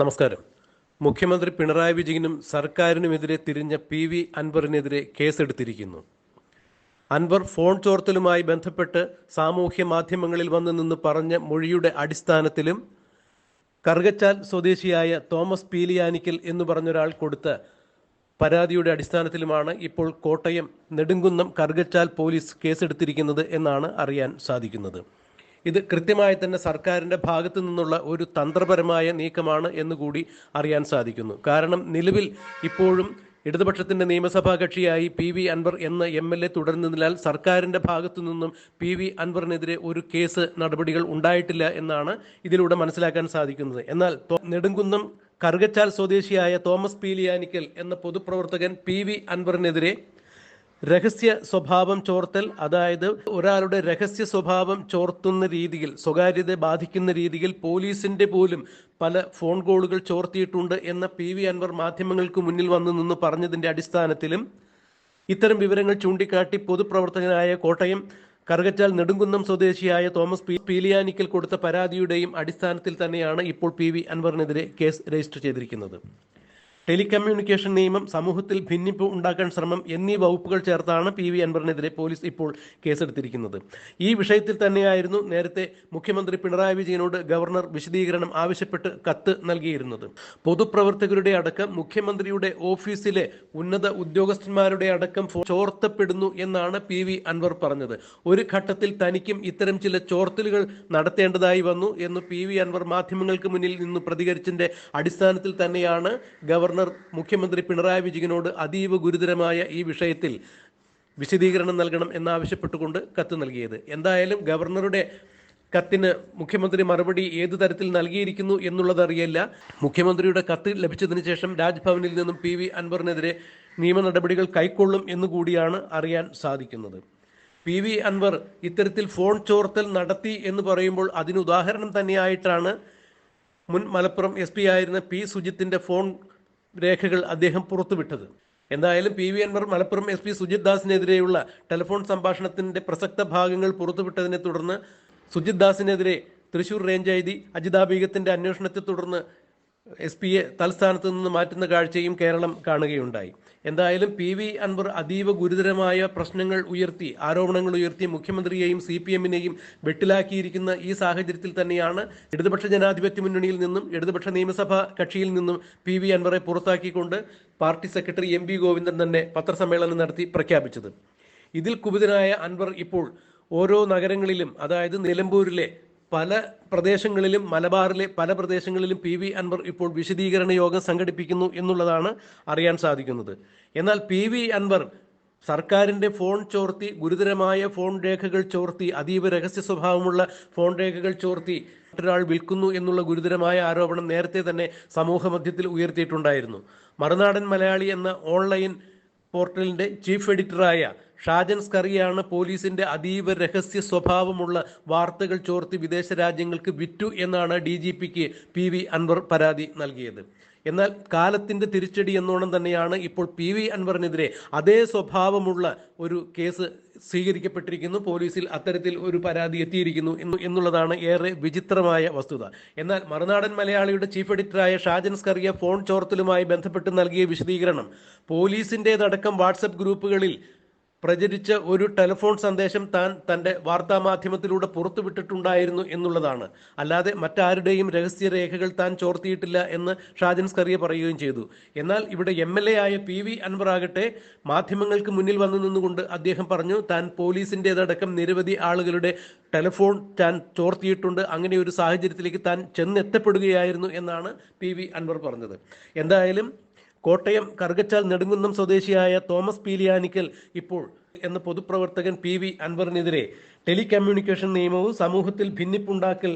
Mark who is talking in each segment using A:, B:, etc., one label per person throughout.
A: നമസ്കാരം. മുഖ്യമന്ത്രി പിണറായി വിജയനും സർക്കാരിനുമെതിരെ തിരിഞ്ഞ പി വി അൻവറിനെതിരെ കേസെടുത്തിരിക്കുന്നു. അൻവർ ഫോൺ ചോർത്തലുമായി ബന്ധപ്പെട്ട് സാമൂഹ്യ മാധ്യമങ്ങളിൽ വന്നു നിന്ന് പറഞ്ഞ മൊഴിയുടെ അടിസ്ഥാനത്തിലും കറുകച്ചാൽ സ്വദേശിയായ തോമസ് പീലിയാനിക്കൽ എന്ന് പറഞ്ഞൊരാൾ കൊടുത്ത പരാതിയുടെ അടിസ്ഥാനത്തിലുമാണ് ഇപ്പോൾ കോട്ടയം നെടുങ്കുന്നം കറുകച്ചാൽ പോലീസ് കേസെടുത്തിരിക്കുന്നത് എന്നാണ് അറിയാൻ സാധിക്കുന്നത്. ഇത് കൃത്യമായി തന്നെ സർക്കാരിന്റെ ഭാഗത്തു നിന്നുള്ള ഒരു തന്ത്രപരമായ നീക്കമാണ് എന്നുകൂടി അറിയാൻ സാധിക്കുന്നു. കാരണം നിലവിൽ ഇപ്പോഴും ഇടതുപക്ഷത്തിന്റെ നിയമസഭാ കക്ഷിയായി പി വി അൻവർ എന്ന എം എൽ എ തുടരുന്നതിനാൽ സർക്കാരിന്റെ ഭാഗത്തു നിന്നും പി വി അൻവറിനെതിരെ ഒരു കേസ് നടപടികൾ ഉണ്ടായിട്ടില്ല എന്നാണ് ഇതിലൂടെ മനസ്സിലാക്കാൻ സാധിക്കുന്നത്. എന്നാൽ നെടുങ്കുന്നം കറുകച്ചാൽ സ്വദേശിയായ തോമസ് പീലിയാനിക്കൽ എന്ന പൊതുപ്രവർത്തകൻ പി വി അൻവറിനെതിരെ രഹസ്യ സ്വഭാവം ചോർത്തൽ അതായത് ഒരാളുടെ രഹസ്യ സ്വഭാവം ചോർത്തുന്ന രീതിയിൽ സ്വകാര്യത ബാധിക്കുന്ന രീതിയിൽ പോലീസിന്റെ പോലും പല ഫോൺ കോളുകൾ ചോർത്തിയിട്ടുണ്ട് എന്ന പി വി അൻവർ മാധ്യമങ്ങൾക്ക് മുന്നിൽ വന്നു നിന്ന് പറഞ്ഞതിന്റെ അടിസ്ഥാനത്തിലും ഇത്തരം വിവരങ്ങൾ ചൂണ്ടിക്കാട്ടി പൊതുപ്രവർത്തകനായ കോട്ടയം കറുകച്ചാൽ നെടുങ്കുന്നം സ്വദേശിയായ തോമസ് പി പീലിയാനിക്കൽ കൊടുത്ത പരാതിയുടെയും അടിസ്ഥാനത്തിൽ തന്നെയാണ് ഇപ്പോൾ പി വി അൻവറിനെതിരെ കേസ് രജിസ്റ്റർ ചെയ്തിരിക്കുന്നത്. ടെലികമ്മ്യൂണിക്കേഷൻ നിയമം സമൂഹത്തിൽ ഭിന്നിപ്പ് ഉണ്ടാക്കാൻ ശ്രമം എന്നീ വകുപ്പുകൾ ചേർത്താണ് പി വി അൻവറിനെതിരെ പോലീസ് ഇപ്പോൾ കേസെടുത്തിരിക്കുന്നത്. ഈ വിഷയത്തിൽ തന്നെയായിരുന്നു നേരത്തെ മുഖ്യമന്ത്രി പിണറായി വിജയനോട് ഗവർണർ വിശദീകരണം ആവശ്യപ്പെട്ട് കത്ത് നൽകിയിരുന്നത്. പൊതുപ്രവർത്തകരുടെ അടക്കം മുഖ്യമന്ത്രിയുടെ ഓഫീസിലെ ഉന്നത ഉദ്യോഗസ്ഥന്മാരുടെ അടക്കം ചോർത്തപ്പെടുന്നു എന്നാണ് പി വി അൻവർ പറഞ്ഞത്. ഒരു ഘട്ടത്തിൽ തനിക്കും ഇത്തരം ചില ചോർത്തലുകൾ നടത്തേണ്ടതായി വന്നു എന്ന് പി വി അൻവർ മാധ്യമങ്ങൾക്ക് മുന്നിൽ നിന്ന് പ്രതികരിച്ചതിന്റെ അടിസ്ഥാനത്തിൽ തന്നെയാണ് ഗവർണർ മുഖ്യമന്ത്രി പിണറായി വിജയനോട് അതീവ ഗുരുതരമായ ഈ വിഷയത്തിൽ വിശദീകരണം നൽകണം എന്നാവശ്യപ്പെട്ടുകൊണ്ട് കത്ത് നൽകിയത്. എന്തായാലും ഗവർണറുടെ കത്തിന് മുഖ്യമന്ത്രി മറുപടി ഏതു തരത്തിൽ നൽകിയിരിക്കുന്നു എന്നുള്ളത് അറിയില്ല. മുഖ്യമന്ത്രിയുടെ കത്ത് ലഭിച്ചതിന് ശേഷം രാജ്ഭവനിൽ നിന്നും പി വി അൻവറിനെതിരെ നിയമ നടപടികൾ കൈക്കൊള്ളും എന്നുകൂടിയാണ് അറിയാൻ സാധിക്കുന്നത്. പി വി അൻവർ ഇത്തരത്തിൽ ഫോൺ ചോർത്തൽ നടത്തി എന്ന് പറയുമ്പോൾ അതിന് ഉദാഹരണം തന്നെയായിട്ടാണ് മുൻ മലപ്പുറം എസ് ആയിരുന്ന പി സുജിത്തിന്റെ ഫോൺ രേഖകൾ അദ്ദേഹം പുറത്തുവിട്ടത്. എന്തായാലും P V Anvar Malappuram S P Sujith ദാസിനെതിരെയുള്ള telephone സംഭാഷണത്തിന്റെ പ്രസക്ത ഭാഗങ്ങൾ പുറത്തുവിട്ടതിനെ തുടർന്ന് Sujith ദാസിനെതിരെ Thrissur range I D Ajitha ബീഗത്തിന്റെ അന്വേഷണത്തെ തുടർന്ന് എസ് പിയെ തൽസ്ഥാനത്ത് നിന്ന് മാറ്റുന്ന കാഴ്ചയും കേരളം കാണുകയുണ്ടായി. എന്തായാലും പി വി അൻവർ അതീവ ഗുരുതരമായ പ്രശ്നങ്ങൾ ഉയർത്തി ആരോപണങ്ങൾ ഉയർത്തി മുഖ്യമന്ത്രിയെയും സി പി എമ്മിനെയും വെട്ടിലാക്കിയിരിക്കുന്ന ഈ സാഹചര്യത്തിൽ തന്നെയാണ് ഇടതുപക്ഷ ജനാധിപത്യ മുന്നണിയിൽ നിന്നും ഇടതുപക്ഷ നിയമസഭാ കക്ഷിയിൽ നിന്നും പി വി അൻവറെ പുറത്താക്കിക്കൊണ്ട് party secretary M P Govindan തന്നെ പത്രസമ്മേളനം നടത്തി പ്രഖ്യാപിച്ചത്. ഇതിൽ കുപിതനായ അൻവർ ഇപ്പോൾ ഓരോ നഗരങ്ങളിലും അതായത് നിലമ്പൂരിലെ പല പ്രദേശങ്ങളിലും മലബാറിലെ പല പ്രദേശങ്ങളിലും പി വി അൻവർ ഇപ്പോൾ വിശദീകരണ യോഗം സംഘടിപ്പിക്കുന്നു എന്നുള്ളതാണ് അറിയാൻ സാധിക്കുന്നത്. എന്നാൽ പി വി അൻവർ സർക്കാരിന്റെ ഫോൺ ചോർത്തി ഗുരുതരമായ ഫോൺ രേഖകൾ ചോർത്തി അതീവ രഹസ്യ സ്വഭാവമുള്ള ഫോൺ രേഖകൾ ചോർത്തി മറ്റൊരാൾ വിൽക്കുന്നു എന്നുള്ള ഗുരുതരമായ ആരോപണം നേരത്തെ തന്നെ സമൂഹ മധ്യത്തിൽ ഉയർത്തിയിട്ടുണ്ടായിരുന്നു. മറുനാടൻ മലയാളി എന്ന ഓൺലൈൻ പോർട്ടലിന്റെ ചീഫ് എഡിറ്ററായ ഷാജൻ സ്കറിയാണ് പോലീസിന്റെ അതീവ രഹസ്യ സ്വഭാവമുള്ള വാർത്തകൾ ചോർത്തി വിദേശ രാജ്യങ്ങൾക്ക് വിറ്റു എന്നാണ് ഡി ജി പിക്ക് പി വി അൻവർ പരാതി നൽകിയത്. എന്നാൽ കാലത്തിന്റെ തിരിച്ചടി എന്നോണം തന്നെയാണ് ഇപ്പോൾ പി വി അൻവറിനെതിരെ അതേ സ്വഭാവമുള്ള ഒരു കേസ് സ്വീകരിക്കപ്പെട്ടിരിക്കുന്നു. പോലീസിൽ അത്തരത്തിൽ ഒരു പരാതി എത്തിയിരിക്കുന്നു എന്നുള്ളതാണ് ഏറെ വിചിത്രമായ വസ്തുത. എന്നാൽ മറുനാടൻ മലയാളിയുടെ ചീഫ് എഡിറ്ററായ ഷാജൻ സ്കറിയ ഫോൺ ചോർത്തലുമായി ബന്ധപ്പെട്ട് നൽകിയ വിശദീകരണം പോലീസിന്റെതടക്കം വാട്സപ്പ് ഗ്രൂപ്പുകളിൽ പ്രചരിച്ച ഒരു ടെലിഫോൺ സന്ദേശം താൻ തന്റെ വാർത്താമാധ്യമത്തിലൂടെ പുറത്തുവിട്ടിട്ടുണ്ടായിരുന്നു എന്നുള്ളതാണ്. അല്ലാതെ മറ്റാരുടെയും രഹസ്യരേഖകൾ താൻ ചോർത്തിയിട്ടില്ല എന്ന് ഷാജൻ സ്കറിയ പറയുകയും ചെയ്തു. എന്നാൽ ഇവിടെ എം എൽ എ ആയ പി വി അൻവർ ആകട്ടെ മാധ്യമങ്ങൾക്ക് മുന്നിൽ വന്നു നിന്നുകൊണ്ട് അദ്ദേഹം പറഞ്ഞു താൻ പോലീസിന്റെതടക്കം നിരവധി ആളുകളുടെ ടെലിഫോൺ താൻ ചോർത്തിയിട്ടുണ്ട്. അങ്ങനെ ഒരു സാഹചര്യത്തിലേക്ക് താൻ ചെന്നെത്തപ്പെടുകയായിരുന്നു എന്നാണ് പി വി അൻവർ പറഞ്ഞത്. എന്തായാലും കോട്ടയം കറുകച്ചാൽ നെടുങ്കുന്നം സ്വദേശിയായ തോമസ് പീലിയാനിക്കൽ ഇപ്പോൾ എന്ന പൊതുപ്രവർത്തകൻ പി വി അൻവറിനെതിരെ ടെലികമ്മ്യൂണിക്കേഷൻ നിയമവും സമൂഹത്തിൽ ഭിന്നിപ്പുണ്ടാക്കൽ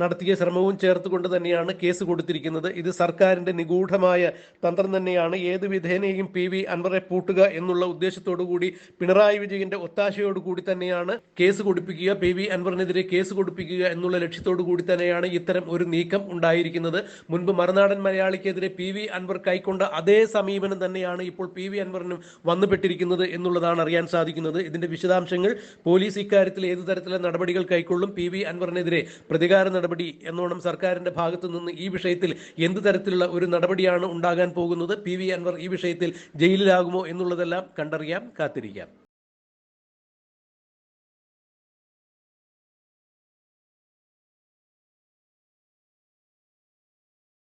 A: നടത്തിയ ശ്രമവും ചേർത്തുകൊണ്ട് തന്നെയാണ് കേസ് കൊടുത്തിരിക്കുന്നത്. ഇത് സർക്കാരിന്റെ നിഗൂഢമായ തന്ത്രം തന്നെയാണ്. ഏത് വിധേനയും പി വി അൻവറെ പൂട്ടുക എന്നുള്ള ഉദ്ദേശത്തോടു കൂടി പിണറായി വിജയന്റെ ഒത്താശയോടു കൂടി തന്നെയാണ് കേസ് കൊടുപ്പിക്കുക പി വി അൻവറിനെതിരെ കേസ് കൊടുപ്പിക്കുക എന്നുള്ള ലക്ഷ്യത്തോടു കൂടി തന്നെയാണ് ഇത്തരം ഒരു നീക്കം ഉണ്ടായിരിക്കുന്നത്. മുൻപ് മറുനാടൻ മലയാളിക്കെതിരെ പി വി അൻവർ കൈക്കൊണ്ട അതേ സമീപനം തന്നെയാണ് ഇപ്പോൾ പി വി അൻവറിനും വന്നുപെട്ടിരിക്കുന്നത് എന്നുള്ളതാണ് അറിയാൻ സാധിക്കുന്നത്. ഇതിന്റെ വിശദാംശങ്ങൾ പോലീസ് ഇക്കാര്യത്തിൽ ഏതു തരത്തിലുള്ള നടപടികൾ കൈക്കൊള്ളും പി വി അൻവറിനെതിരെ പ്രതികാര നടപടി എന്നോണം സർക്കാരിന്റെ ഭാഗത്തു നിന്ന് ഈ വിഷയത്തിൽ എന്ത് തരത്തിലുള്ള ഒരു നടപടിയാണ് ഉണ്ടാകാൻ പോകുന്നത്? പി വി അൻവർ ഈ വിഷയത്തിൽ ജയിലിലാകുമോ എന്നുള്ളതെല്ലാം കണ്ടറിയാം കാത്തിരിക്കാം.